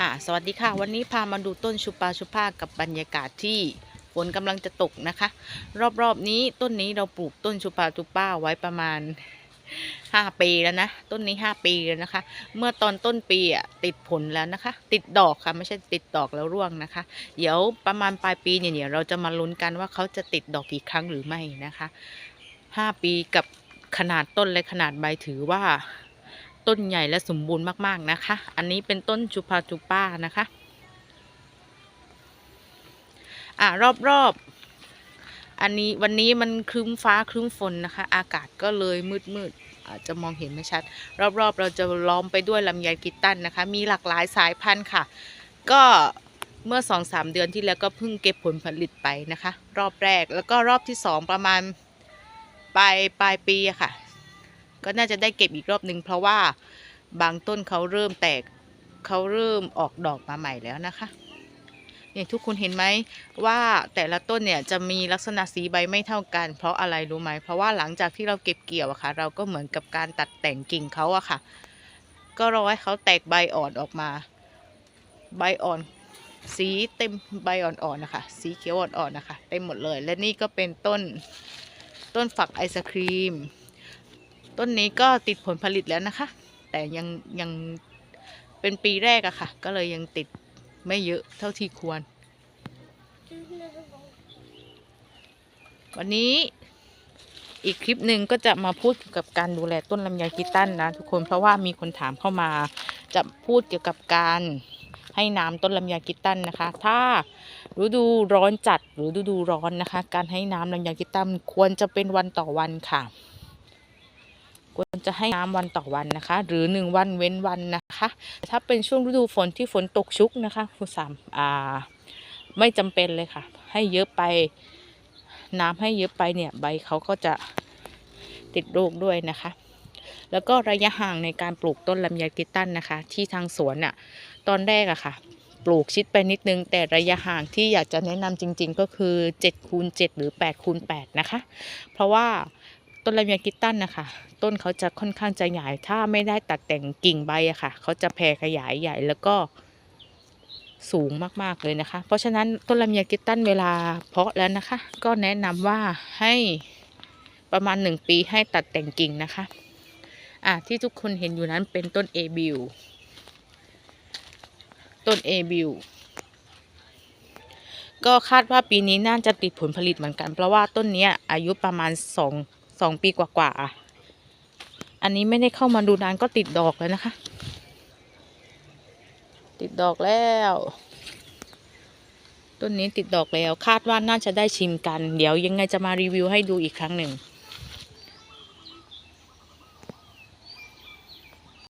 อ่าสวัสดีค่ะ วันนี้พามาดูต้นชุปาชุปากับบรรยากาศที่ฝนกำลังจะตกนะคะ รอบๆนี้ต้นนี้เราปลูกต้นชุปาชุปาไว้ประมาณ5ปีแล้วนะ ต้นนี้5ปีแล้วนะคะ เมื่อตอนต้นปีอะติดผลแล้วนะคะ ติดดอกค่ะไม่ใช่ติดดอกแล้วร่วงนะคะ เดี๋ยวประมาณปลายปีเนี่ยเดี๋ยวเราจะมาลุ้นกันว่าเขาจะติดดอกกี่ครั้งหรือไม่นะคะ5ปีกับขนาดต้นและขนาดใบถือว่า ต้นใหญ่และสมบูรณ์มากๆนะคะ อันนี้เป็นต้นจุปาจุป้านะคะอ่ารอบๆ อันนี้วันนี้มันครึ้มฟ้าครึ้มฝนนะคะ อากาศก็เลยมืดๆอาจจะมองเห็นไม่ชัด รอบๆ เราจะล้อมไปด้วยลำไยกิตตันนะคะ มีหลากหลายสายพันธุ์ค่ะ ก็เมื่อสองสามเดือนที่แล้วก็เพิ่งเก็บผลผลิตไปนะคะ รอบแรกแล้วก็รอบที่สองประมาณปลายปลายปีอะค่ะ ก็น่าจะได้เก็บอีกรอบหนึ่งเพราะว่าบางต้นเขาเริ่มแตกเขาเริ่มออกดอกมาใหม่แล้วนะคะเนี่ยทุกคนเห็นไหมว่าแต่ละต้นเนี่ยจะมีลักษณะสีใบไม่เท่ากัน เพราะอะไรรู้ไหมเพราะว่าหลังจากที่เราเก็บเกี่ยวอะค่ะ เราก็เหมือนกับการตัดแต่งกิ่งเขาอะค่ะ ก็รอให้เขาแตกใบอ่อนออกมา ใบอ่อน สีเต็มใบอ่อนๆนะคะ สีเขียวอ่อนๆนะคะเต็มหมดเลย และนี่ก็เป็นต้นต้นฝักไอศครีม ต้นนี้ก็ติดผลผลิตแล้วนะคะ แต่ยังยังเป็นปีแรกอะค่ะ ก็เลยยังติดไม่เยอะเท่าที่ควร วันนี้อีกคลิปหนึ่งก็จะมาพูดเกี่ยวกับการดูแลต้นลำไยกีตันนะทุกคนเพราะว่ามีคนถามเข้ามา จะพูดเกี่ยวกับการให้น้ำต้นลำไยกีตันนะคะ ถ้าฤดูร้อนจัดหรือฤดูร้อนนะคะ การให้น้ำลำไยกีตันควรจะเป็นวันต่อวันค่ะ ควรจะให้น้ำวันต่อวันนะคะ หรือหนึ่งวันเว้นวันนะคะ ถ้าเป็นช่วงฤดูฝนที่ฝนตกชุกนะคะคุณสามอ่าไม่จำเป็นเลยค่ะ ให้เยอะไปน้ำให้เยอะไปเนี่ยใบเขาก็จะติดโรคด้วยนะคะ แล้วก็ระยะห่างในการปลูกต้นลำไยกิตันนะคะ ที่ทางสวนน่ะตอนแรกอะค่ะ ปลูกชิดไปนิดนึง แต่ระยะห่างที่อยากจะแนะนำจริง ๆ ก็คือ7คูณ7หรือ8คูณ8นะคะ เพราะว่า ต้นลำไยกิตตันนะคะ ต้นเขาจะค่อนข้างจะใหญ่ ถ้าไม่ได้ตัดแต่งกิ่งใบอะค่ะ เขาจะแผ่ขยายใหญ่แล้วก็สูงมากๆเลยนะคะ เพราะฉะนั้นต้นลำไยกิตตันเวลาเพาะแล้วนะคะ ก็แนะนำว่าให้ประมาณ1ปีให้ตัดแต่งกิ่งนะคะ อะที่ทุกคนเห็นอยู่นั้นเป็นต้นเอบิวต้นเอบิวก็คาดว่าปีนี้น่าจะติดผลผลิตเหมือนกัน เพราะว่าต้นเนี้ยอายุประมาณสอง สองปีกว่าๆอะอันนี้ไม่ได้เข้ามาดูนานก็ติดดอกแล้วนะคะ ติดดอกแล้ว ต้นนี้ติดดอกแล้วคาดว่าน่าจะได้ชิมกัน เดี๋ยวยังไงจะมารีวิวให้ดูอีกครั้งหนึ่ง